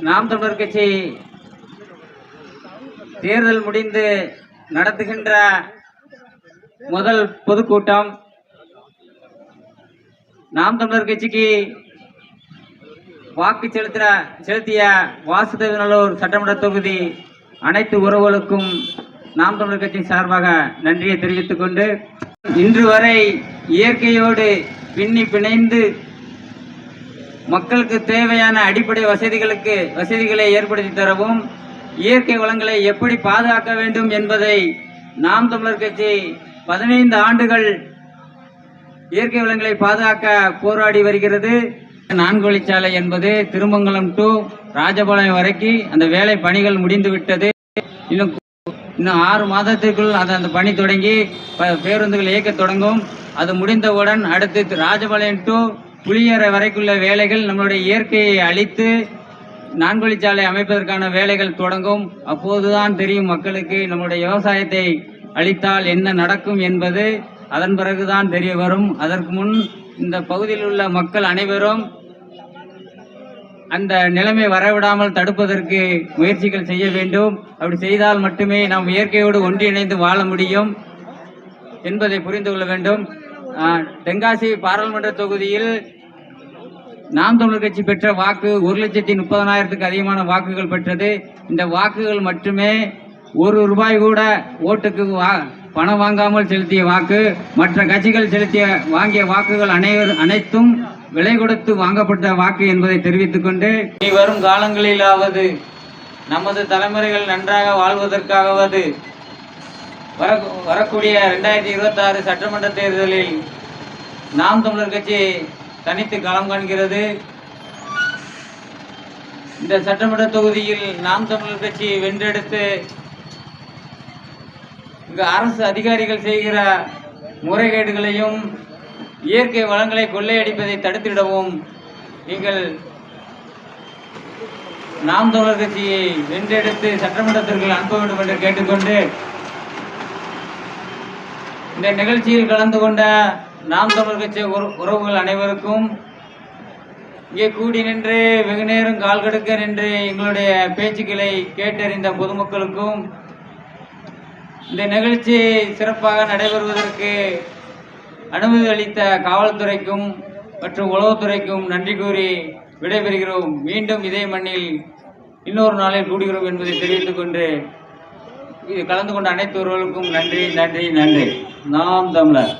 நாம் தமிழர் கட்சி தேர்தல் முடிந்து நடத்துகின்ற முதல் பொதுக்கூட்டம் நாம் தமிழர் கட்சிக்கு வாக்கு செலுத்தின செலுத்திய வாசுதேவநல்லூர் சட்டமன்ற தொகுதி அனைத்து உறவுகளுக்கும் நாம் தமிழர் கட்சி சார்பாக நன்றியை தெரிவித்துக் கொண்டு இன்று வரை இயற்கையோடு பின்னி பிணைந்து மக்களுக்கு தேவையான அடிப்படை வசதிகளுக்கு வசதிகளை ஏற்படுத்தி தரவும் இயற்கை வளங்களை எப்படி பாதுகாக்க வேண்டும் என்பதை நாம் தமிழர் கட்சி பதினைந்து ஆண்டுகள் இயற்கை வளங்களை பாதுகாக்க போராடி வருகிறது. நான்கு வழிச்சாலை என்பது திருமங்கலம் டு ராஜபாளையம் வரைக்கும் அந்த வேலை பணிகள் முடிந்து விட்டது. இன்னும் இன்னும் ஆறு மாதத்திற்குள் அது அந்த பணி தொடங்கி ப- பேருந்துகள் இயக்க தொடங்கும். அது முடிந்தவுடன் அடுத்து ராஜபாளையம் டு புளியற வரைக்குள்ள வேலைகள் நம்மளுடைய இயற்கையை அழித்து நான்கொழிச்சாலை அமைப்பதற்கான வேலைகள் தொடங்கும். அப்போதுதான் தெரியும் மக்களுக்கு நம்முடைய விவசாயத்தை அழித்தால் என்ன நடக்கும் என்பது. அதன் பிறகுதான் தெரிய வரும். அதற்கு முன் இந்த பகுதியில் உள்ள மக்கள் அனைவரும் அந்த நிலைமை வரவிடாமல் தடுப்பதற்கு முயற்சிகள் செய்ய வேண்டும். அப்படி செய்தால் மட்டுமே நாம் இயற்கையோடு ஒன்றிணைந்து வாழ முடியும் என்பதை புரிந்து கொள்ள வேண்டும். தென்காசி பாராளுமன்ற தொகுதியில் நாம் தமிழர் கட்சி பெற்ற வாக்கு ஒரு லட்சத்தி முப்பதனாயிரத்துக்கு அதிகமான வாக்குகள் பெற்றது. இந்த வாக்குகள் மட்டுமே ஒரு ரூபாய் கூட ஓட்டுக்கு வா- பணம் வாங்காமல் செலுத்திய வாக்கு மற்ற கட்சிகள் செலுத்திய வாங்கிய வாக்குகள் அனைவர் அனைத்தும் விலை கொடுத்து வாங்கப்பட்ட வாக்கு என்பதை தெரிவித்துக் கொண்டு இனி வரும் காலங்களிலாவது நமது தலைமுறைகள் நன்றாக வாழ்வதற்காகவது வர வரக்கூடிய ரெண்டாயிரத்தி இருபத்தி ஆறு சட்டமன்ற தேர்தலில் நாம் தமிழர் கட்சி தனித்து களம் காண்கிறது. இந்த சட்டமன்ற தொகுதியில் நாம் தமிழர் கட்சி வென்றெடுத்து இங்கு அரசு அதிகாரிகள் செய்கிற முறைகேடுகளையும் இயற்கை வளங்களை கொள்ளையடிப்பதை தடுத்திடவும் நீங்கள் நாம் தமிழர் கட்சியை வென்றெடுத்து சட்டமன்றத்திற்கு அனுப்ப வேண்டும் என்று கேட்டுக்கொண்டு இந்த நிகழ்ச்சியில் கலந்து கொண்ட நாம் தமிழ் கட்சி உறவுகள் அனைவருக்கும் இங்கே கூடி நின்று வெகு நேரம் கால் கடுக்க நின்று எங்களுடைய பேச்சுக்களை கேட்டறிந்த பொதுமக்களுக்கும் இந்த நிகழ்ச்சி சிறப்பாக நடைபெறுவதற்கு அனுமதி அளித்த காவல்துறைக்கும் மற்றும் உளவுத்துறைக்கும் நன்றி கூறி விடைபெறுகிறோம். மீண்டும் இதே மண்ணில் இன்னொரு நாளில் கூடுகிறோம் என்பதை தெரிவித்துக் கொண்டு கலந்து கொண்ட அனைத்து உறவுகளுக்கும் நன்றி நன்றி நன்றி. நாம் தமிழர்.